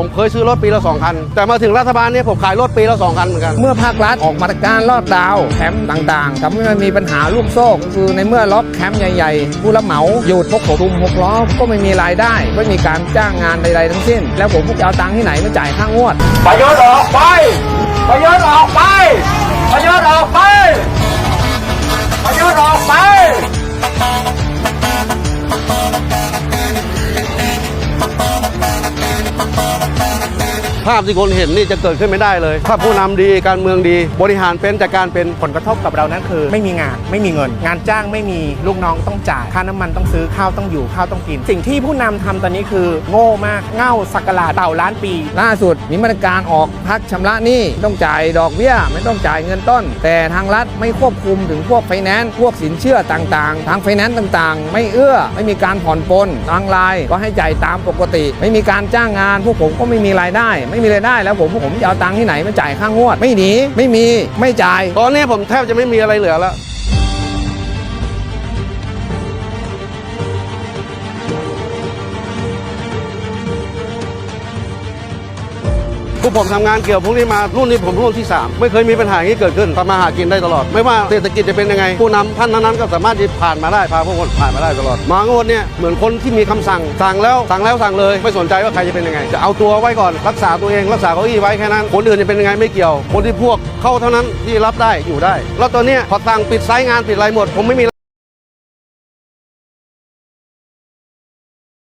ผมเคยซื้อรถปีละ2คัน แต่มาถึงรัฐบาลเนี่ยผมขายรถปีละ2คันเหมือนกัน เมื่อภาครัฐออกมาตรการลอดดาวน์แคมป์ต่างๆทำให้มันมีปัญหาลูกโซ่คือในเมื่อล็อกแคมป์ใหญ่ๆ ผู้รับเหมาหยุดพวกผมตุมหกล้อก็ไม่มีรายได้ ไม่มีการจ้างงานใดๆทั้งสิ้น แล้วผมจะเอาตังค์ที่ไหนมาจ่ายค่างวดประยุทธ์ออกไปประยุทธ์ออกไป ภาพที่คนเห็นนี่จะเกิดขึ้นไม่ได้เลย ถ้าผู้นำดีการเมืองดี บริหารเป็นจัดการเป็นผลกระทบกับเรานั้นคือ ไม่มีงานไม่มีเงิน งานจ้างไม่มีลูกน้องต้องจ่ายค่าน้ำมันต้องซื้อข้าวต้องอยู่ข้าวต้องกิน สิ่งที่ผู้นำทำตอนนี้คือ โง่มากเง่าสักลาเต่าล้านปี ล่าสุดมีมาตรการออกพักชำระหนี้ต้องจ่ายดอกเบี้ยไม่ต้องจ่ายเงินต้น แต่ทางรัฐไม่ควบคุมถึงพวกไฟแนนซ์พวกสินเชื่อต่างๆ ทางไฟแนนซ์ต่างๆ ไม่เอื้อไม่มีการผ่อนปลนทางไลน์ก็ให้จ่ายตามปกติ ไม่มีการจ้างงานพวกผมก็ไม่มีรายได้ไม่มีรายได้แล้วผมพวกผมจะเอาตังค์ที่ไหนมาจ่ายค่างวด ไม่หนีไม่มีไม่จ่าย ตอนนี้ผมแทบจะไม่มีอะไรเหลือแล้ว ผมทำงานเกี่ยวพวกนี้มารุ่นนี้ผมรุ่นที่ 3 ไม่เคยมีปัญหาอย่างนี้เกิดขึ้นทำมาหากินได้ตลอด ไม่ว่าเศรษฐกิจจะเป็นยังไง ผู้นำท่านนั้นก็สามารถที่ผ่านมาได้พาพวกคนผ่านมาได้ตลอดมางวดเนี่ยเหมือนคนที่มีคำสั่งสั่งแล้วสั่งแล้วสั่งเลย ไม่สนใจว่าใครจะเป็นยังไง จะเอาตัวไว้ก่อนรักษาตัวเองรักษาเก้าอี้ไว้แค่นั้น คนอื่นจะเป็นยังไงไม่เกี่ยว คนที่พวกเข้าเท่านั้นที่รับได้อยู่ได้ แล้วตอนเนี้ยพอสั่งปิดไซต์งานปิดอะไรหมด ผมไม่มี